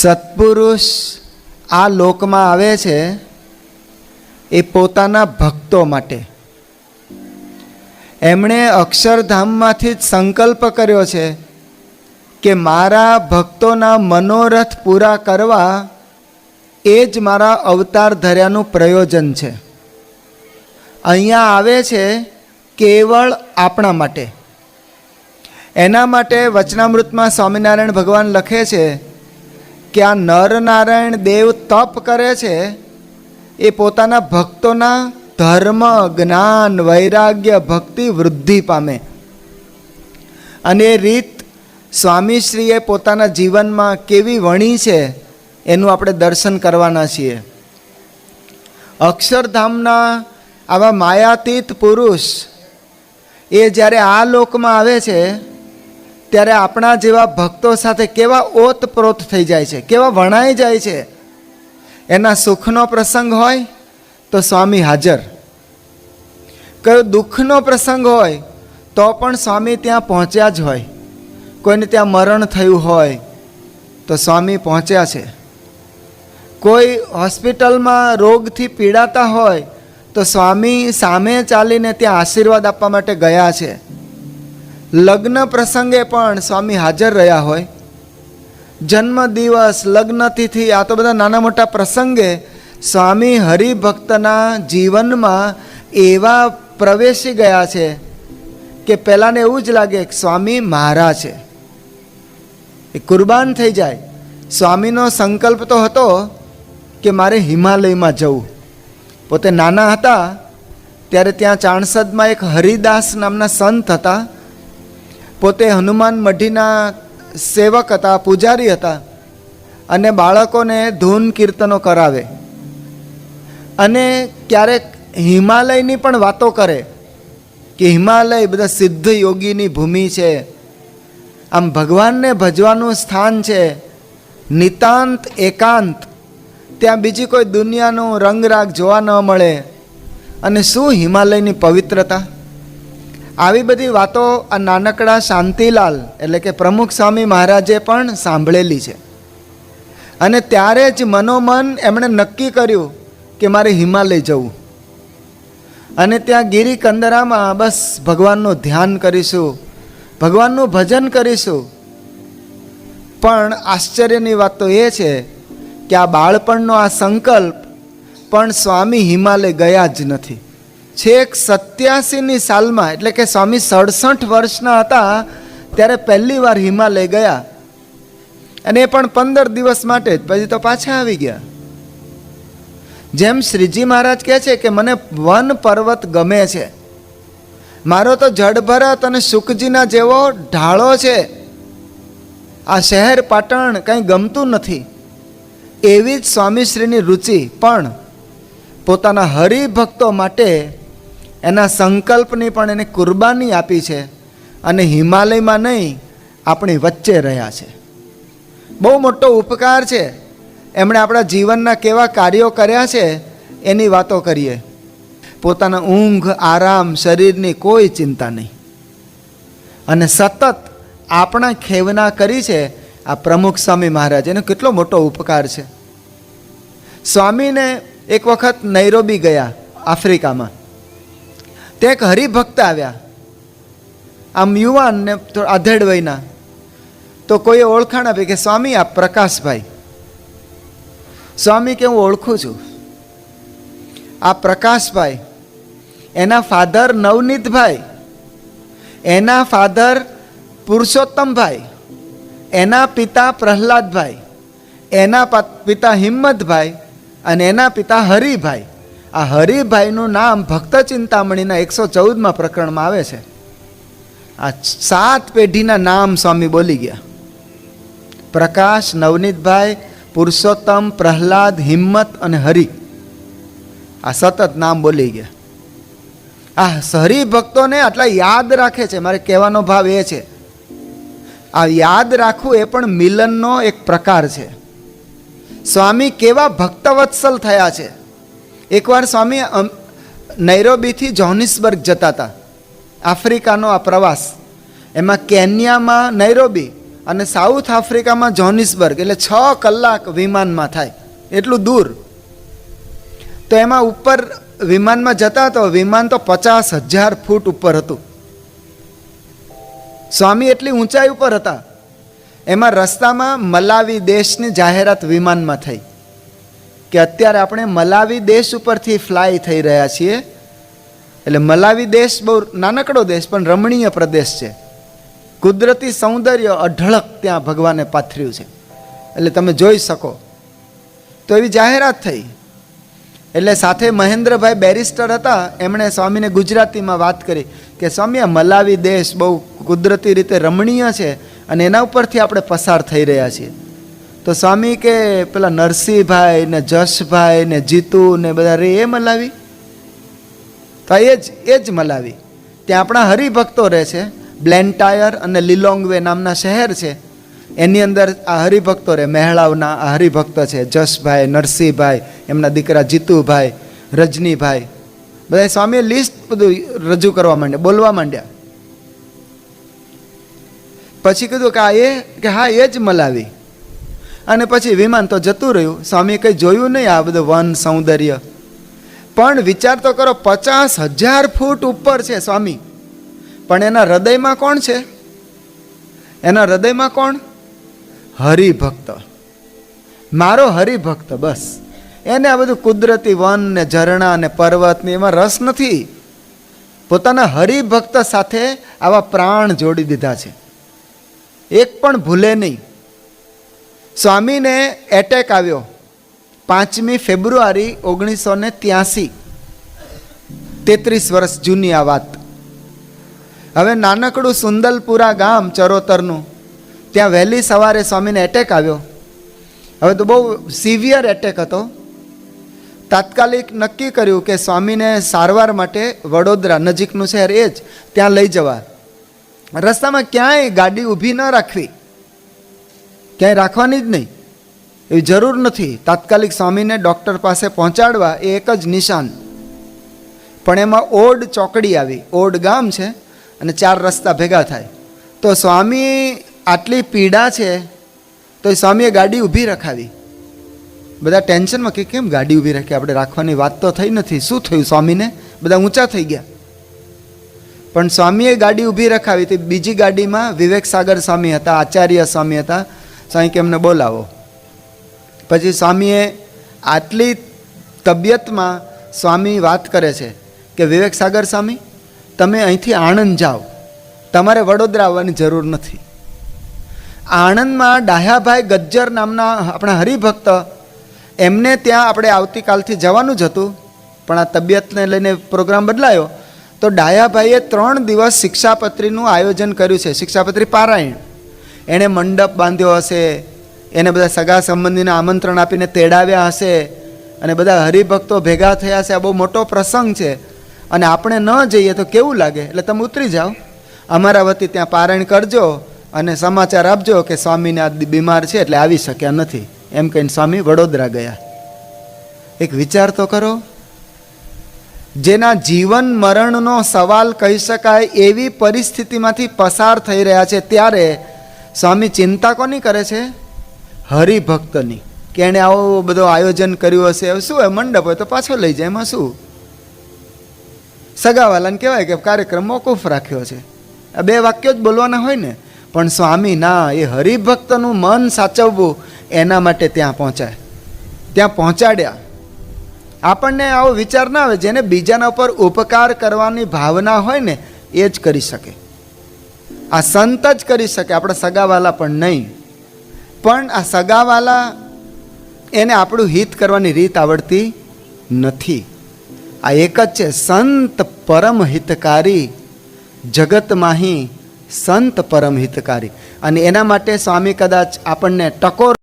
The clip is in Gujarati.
સત્પુરુષ આ લોકમાં આવે છે એ પોતાના ભક્તો માટે. એમણે અક્ષરધામમાંથી જ સંકલ્પ કર્યો છે કે મારા ભક્તોના મનોરથ પૂરા કરવા એ જ મારા અવતાર ધર્યાનું પ્રયોજન છે. અહીંયા આવે છે કેવળ આપણા માટે. એના માટે વચનામૃતમાં સ્વામિનારાયણ ભગવાન લખે છે કે આ નરનારાયણ દેવ તપ કરે છે, એ પોતાના ભક્તોના ધર્મ, જ્ઞાન, વૈરાગ્ય, ભક્તિ વૃદ્ધિ પામે. અને એ રીત સ્વામીશ્રીએ પોતાના જીવનમાં કેવી વણી છે, એનું આપણે દર્શન કરવાના છીએ. અક્ષરધામના આવા માયાતીત પુરુષ, એ જ્યારે આ લોકમાં આવે છે ત્યારે આપણા જેવા ભક્તો સાથે કેવા ઓતપ્રોત થઈ જાય છે, કેવા વણાઈ જાય છે, એના સુખનો પ્રસંગ હોય તો સ્વામી હાજર. કયો દુઃખનો પ્રસંગ હોય તો પણ સ્વામી ત્યાં પહોંચ્યા જ હોય. કોઈને ત્યાં મરણ થયું હોય તો સ્વામી પહોંચ્યા છે. કોઈ હોસ્પિટલમાં રોગથી પીડાતા હોય તો સ્વામી સામે ચાલીને ત્યાં આશીર્વાદ આપવા માટે ગયા છે. લગ્ન પ્રસંગે પણ સ્વામી હાજર રહ્યા હોય. જન્મ દિવસ લગ્ન તિથિ આ તો બધા નાના મોટા પ્રસંગે સ્વામી હરિભક્તના જીવનમાં એવા પ્રવેશી ગયા છે કે પહેલાંને એવું જ લાગે કે સ્વામી મારા છે. એ કુરબાન થઈ જાય. સ્વામીનો સંકલ્પ તો હતો કે મારે હિમાલયમાં જવું. પોતે નાના હતા, ત્યારે ત્યાં ચાણસદમાં એક હરિદાસ નામના સંત હતા. પોતે હનુમાન મઢીના સેવક હતા, પૂજારી હતા અને બાળકોને ધૂન કીર્તનો કરાવે. અને ક્યારેક હિમાલયની પણ વાતો કરે કે હિમાલય બધા સિદ્ધ યોગીની ભૂમિ છે. આમ ભગવાનને ભજવાનું સ્થાન છે. નિતાંત એકાંત. ત્યાં બીજી કોઈ દુનિયાનું રંગરાગ જોવા ન મળે. અને શું હિમાલયની પવિત્રતા? આવી બધી વાતો આ નાનકડા શાંતિલાલ, એટલે કે પ્રમુખ સ્વામી મહારાજે પણ સાંભળેલી છે. અને ત્યારે જ મનોમન એમણે નક્કી કર્યું કે મારે હિમાલય જવું. અને ત્યાં ગીરી કંદરામાં બસ ભગવાનનું ધ્યાન કરીશું, ભગવાનનું ભજન કરીશું. પણ આશ્ચર્યની વાત તો એ છે કે આ બાળપણનો આ સંકલ્પ પણ સ્વામી હિમાલય ગયા જ નથી. છેક સત્યાસીની સાલમાં, એટલે કે સ્વામી સડસઠ વર્ષના હતા, ત્યારે પહેલી વાર હિમાલય ગયા. અને એ પણ પંદર દિવસ માટે જ, પછી તો પાછા આવી ગયા. જેમ શ્રીજી મહારાજ કહે છે કે, મને વન પર્વત ગમે છે. મારો તો જડભરત અને સુખજીના જેવો ઢાળો છે. આ શહેર પાટણ કંઈ ગમતું નથી. એવી જ સ્વામીશ્રીની રુચિ, પણ પોતાના હરિભક્તો માટે એના સંકલ્પની પણ એને કુરબાની આપી છે અને હિમાલયમાં નહીં, આપણી વચ્ચે રહ્યા છે. બહુ મોટો ઉપકાર છે. એમણે આપણા જીવનના કેવા કાર્યો કર્યા છે, એની વાતો કરીએ. પોતાના ઊંઘ, આરામ, શરીરની કોઈ ચિંતા નહીં. અને સતત આપણા ખેવના કરી છે, આ પ્રમુખ સ્વામી મહારાજ, એનો કેટલો મોટો ઉપકાર છે. સ્વામીને એક વખત નૈરોબી ગયા આફ્રિકામાં. ત્યાં એક હરિભક્ત આવ્યા. આમ યુવાન ને આધેડ વયના. તો કોઈએ ઓળખાણ આપી કે, સ્વામી, આ પ્રકાશભાઈ. સ્વામી, કે હું ઓળખું છું? આ પ્રકાશભાઈ, એના ફાધર નવનીતભાઈ, એના ફાધર પુરુષોત્તમભાઈ, એના પિતા પ્રહલાદભાઈ, એના પિતા હિંમતભાઈ અને એના પિતા હરિભાઈ. આ હરિભાઈનું નામ ભક્ત ચિંતામણીના એકસો ચૌદમાં પ્રકરણમાં આવે છે. આ સાત પેઢીના નામ સ્વામી બોલી ગયા. પ્રકાશ, નવનીતભાઈ, પુરુષોત્તમ, પ્રહલાદ, હિંમત અને હરિ. આ સતત નામ બોલી ગયા. આ હરિભક્તોને આટલા યાદ રાખે છે. મારે કહેવાનો ભાવ એ છે. આ યાદ રાખવું એ પણ મિલનનો એક પ્રકાર છે. સ્વામી કેવા ભક્તવત્સલ થયા છે. એકવાર સ્વામી નૈરોબીથી જોહનિસબર્ગ જતા હતા. આફ્રિકાનો આ પ્રવાસ. એમાં કેન્યામાં નૈરોબી અને સાઉથ આફ્રિકામાં જોનિસબર્ગ એટલે છ કલાક વિમાનમાં થાય. એટલું દૂર. તો એમાં ઉપર વિમાનમાં જતા તો વિમાન તો પચાસ હજાર ફૂટ ઉપર હતું. સ્વામી એટલી ઊંચાઈ ઉપર હતા. એમાં રસ્તામાં મલાવી દેશની જાહેરાત વિમાનમાં થઈ. કે અત્યારે આપણે મલાવી દેશ ઉપરથી ફ્લાય થઈ રહ્યા છીએ. એટલે મલાવી દેશ બહુ નાનકડો દેશ, પણ રમણીય પ્રદેશ છે. કુદરતી સૌંદર્ય અઢળક ત્યાં ભગવાને પાથર્યું છે. એટલે તમે જોઈ શકો. તો એવી જાહેરાત થઈ. એટલે સાથે મહેન્દ્રભાઈ બેરિસ્ટર હતા, એમણે સ્વામીને ગુજરાતીમાં વાત કરી કે સ્વામી મલાવી દેશ બહુ કુદરતી રીતે રમણીય છે અને એના ઉપરથી આપણે પસાર થઈ રહ્યા છીએ. તો સ્વામી કે પેલા નરસિંહભાઈ ને જશભાઈ ને જીતુ ને બધા રે, એ મલાવી? તો એ જ એ જ મલાવી. ત્યાં આપણા હરિભક્તો રહે છે. બ્લેન્ટાયર અને લીલોંગવે નામના શહેર છે. એની અંદર આ હરિભક્તો રહે. મહેળાવના આ હરિભક્ત છે. જશભાઈ, નરસિંહભાઈ, એમના દીકરા જીતુભાઈ, રજનીભાઈ. બધા સ્વામીએ લિસ્ટ બધું રજૂ કરવા માંડ્યા, બોલવા માંડ્યા. પછી કીધું કે આ એ, કે હા, એ જ મલાવી. અને પછી વિમાન તો જતું રહ્યું. સ્વામીએ કંઈ જોયું નહીં આ બધું વન સૌંદર્ય. પણ વિચાર તો કરો, પચાસ હજાર ફૂટ ઉપર છે સ્વામી. પણ એના હૃદયમાં કોણ છે? એના હૃદયમાં કોણ? હરિભક્ત. મારો હરિભક્ત, બસ. એને આ બધું કુદરતી વન ને ઝરણા ને પર્વત ને એમાં રસ નથી. પોતાના હરિભક્ત સાથે આવા પ્રાણ જોડી દીધા છે. એક પણ ભૂલે નહીં. સ્વામીને એટેક આવ્યો. પાંચમી ફેબ્રુઆરી ઓગણીસો ને ત્યાસી. તેત્રીસ વર્ષ જૂની આ વાત. હવે નાનકડું સુંદલપુરા ગામ ચરોતરનું. ત્યાં વહેલી સવારે સ્વામીને એટેક આવ્યો. હવે તો બહુ સિવિયર એટેક હતો. તાત્કાલિક નક્કી કર્યું કે સ્વામીને સારવાર માટે વડોદરા નજીકનું શહેર એ જ, ત્યાં લઈ જવા. રસ્તામાં ક્યાંય ગાડી ઊભી ન રાખવી. ક્યાંય રાખવાની જ નહીં. એવી જરૂર નથી. તાત્કાલિક સ્વામીને ડૉક્ટર પાસે પહોંચાડવા એ એક જ નિશાન. પણ એમાં ઓડ ચોકડી આવી. ઓડ ગામ છે અને ચાર રસ્તા ભેગા થાય. તો સ્વામી આટલી પીડા છે, તો એ સ્વામીએ ગાડી ઊભી રખાવી. બધા ટેન્શનમાં કે કેમ ગાડી ઊભી રાખી? આપણે રાખવાની વાત તો થઈ નથી. શું થયું સ્વામીને? બધા ઊંચા થઈ ગયા. પણ સ્વામીએ ગાડી ઊભી રખાવી. હતી બીજી ગાડીમાં વિવેક સાગર સ્વામી હતા, આચાર્ય સ્વામી હતા સ્વામી કે એમને બોલાવો. પછી સ્વામીએ આટલી તબિયતમાં સ્વામી વાત કરે છે કે, વિવેક સાગર સ્વામી, તમે અહીંથી આણંદ જાઓ. તમારે વડોદરા આવવાની જરૂર નથી. આણંદમાં ડાહ્યાભાઈ ગજ્જર નામના આપણા હરિભક્ત, એમને ત્યાં આપણે આવતીકાલથી જવાનું જ હતું, પણ આ તબિયતને લઈને પ્રોગ્રામ બદલાયો. તો ડાયાભાઈએ ત્રણ દિવસ શિક્ષાપત્રીનું આયોજન કર્યું છે, શિક્ષાપત્રી પારાયણ. એણે મંડપ બાંધ્યો હશે. એને બધા સગા સંબંધીને આમંત્રણ આપીને તેડાવ્યા હશે. અને બધા હરિભક્તો ભેગા થયા છે આ બહુ મોટો પ્રસંગ છે. અને આપણે ન જઈએ તો કેવું લાગે? એટલે તમે ઉતરી જાઓ. અમારા વતી ત્યાં પારાયણ કરજો અને સમાચાર આપજો કે સ્વામીને આ બીમાર છે એટલે આવી શક્યા નથી. એમ કહીને સ્વામી વડોદરા ગયા. એક વિચાર તો કરો. જેના જીવન મરણનો સવાલ કહી શકાય એવી પરિસ્થિતિમાંથી પસાર થઈ રહ્યા છે, ત્યારે સ્વામી ચિંતા કોની કરે છે? હરિભક્તની. કે એણે આવો બધો આયોજન કર્યું હશે શું હોય મંડપ હોય તો પાછો લઈ જાય, એમાં શું? સગાવાલાને કહેવાય કે કાર્યક્રમ મોકૂફ રાખ્યો છે. આ બે વાક્યો જ બોલવાના હોય ને, પણ સ્વામી ના એ હરિભક્તનું મન સાચવવું એના માટે ત્યાં પહોંચાય. ત્યાં પહોંચાડ્યા. આપણને આવો વિચાર ના આવે, જેને બીજાના ઉપર ઉપકાર કરવાની ભાવના હોય ને, એ જ કરી શકે. આ સંત જ કરી શકે, આપણા સગાવાલા પણ નહીં. પણ આ સગાવાલા એને આપણું હિત કરવાની રીત આવડતી નથી. આ એક જ છે, સંત પરમ હિતકારી, જગત માહી સંત પરમ હિતકારી. અને એના માટે સ્વામી કદાચ આપણને ટકોર